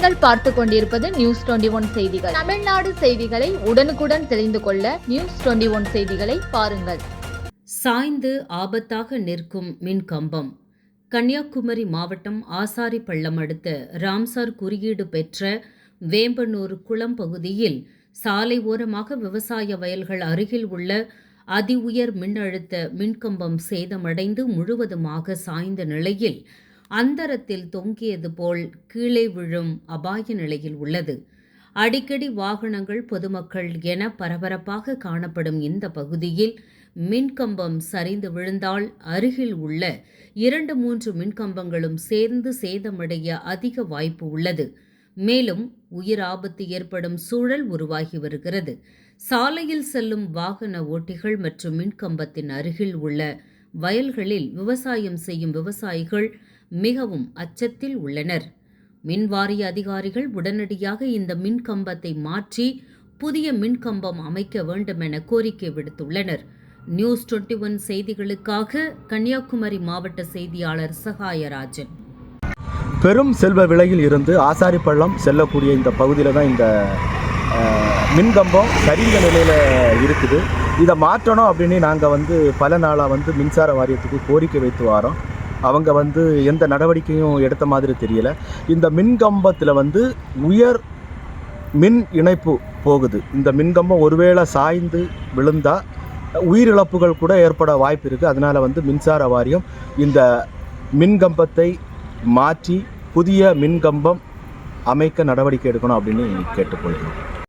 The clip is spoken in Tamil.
பார்த்து கொண்டிருப்பது நியூஸ் டுவெண்டி ஒன் செய்திகள். தமிழ்நாடு செய்திகளை உடனுக்குடன் தெரிந்து கொள்ள நியூஸ் டுவெண்டி ஒன் செய்திகளை பாருங்கள். சாய்ந்து ஆபத்தாக நிற்கும் மின் கம்பம். கன்னியாகுமரி மாவட்டம் ஆசாரி பள்ளம் அடுத்த ராம்சார் குறியீடு பெற்ற வேம்பனூர் குளம் பகுதியில் சாலை ஓரமாக விவசாய வயல்கள் அருகில் உள்ள அதி உயர் மின்னழுத்த மின்கம்பம் சேதமடைந்து முழுவதுமாக சாய்ந்த நிலையில் அந்தரத்தில் தொங்கியது போல் கீழே விழும் அபாய நிலையில் உள்ளது. அடிக்கடி வாகனங்கள் பொதுமக்கள் என பரபரப்பாக காணப்படும் இந்த பகுதியில் மின்கம்பம் சரிந்து விழுந்தால் அருகில் உள்ள இரண்டு மூன்று மின்கம்பங்களும் சேர்ந்து சேதமடைய அதிக வாய்ப்பு உள்ளது. மேலும் உயிர் ஆபத்து ஏற்படும் சூழல் உருவாகி வருகிறது. சாலையில் செல்லும் வாகன ஓட்டிகள் மற்றும் மின்கம்பத்தின் அருகில் உள்ள வயல்களில் விவசாயம் செய்யும் விவசாயிகள் மிகவும் அச்சத்தில் உள்ளனர். மின்வாரிய அதிகாரிகள் உடனடியாக இந்த மின்கம்பத்தை மாற்றி புதிய மின்கம்பம் அமைக்க வேண்டும் என கோரிக்கை விடுத்துள்ளனர். நியூஸ் டுவெண்ட்டி ஒன் செய்திகளுக்காக கன்னியாகுமரி மாவட்ட செய்தியாளர் சகாயராஜன். பெரும் செல்வ விலையில் இருந்து ஆசாரிப்பள்ளம் செல்லக்கூடிய இந்த பகுதியில் தான் இந்த மின்கம்பம் சரிந்த நிலையில் இருக்குது. இதை மாற்றணும் அப்படின்னு நாங்கள் வந்து பல நாளாக வந்து மின்சார வாரியத்துக்கு கோரிக்கை வைத்து வரோம். அவங்க வந்து எந்த நடவடிக்கையும் எடுத்த மாதிரி தெரியல. இந்த மின்கம்பத்தில் வந்து உயர் மின் இணைப்பு போகுது. இந்த மின்கம்பம் ஒருவேளை சாய்ந்து விழுந்தால் உயிரிழப்புகள் கூட ஏற்பட வாய்ப்பு இருக்குது அதனால் வந்து மின்சார வாரியம் இந்த மின்கம்பத்தை மாற்றி புதிய மின்கம்பம் அமைக்க நடவடிக்கை எடுக்கணும் அப்படின்னு கேட்டுக்கொள்கிறோம்.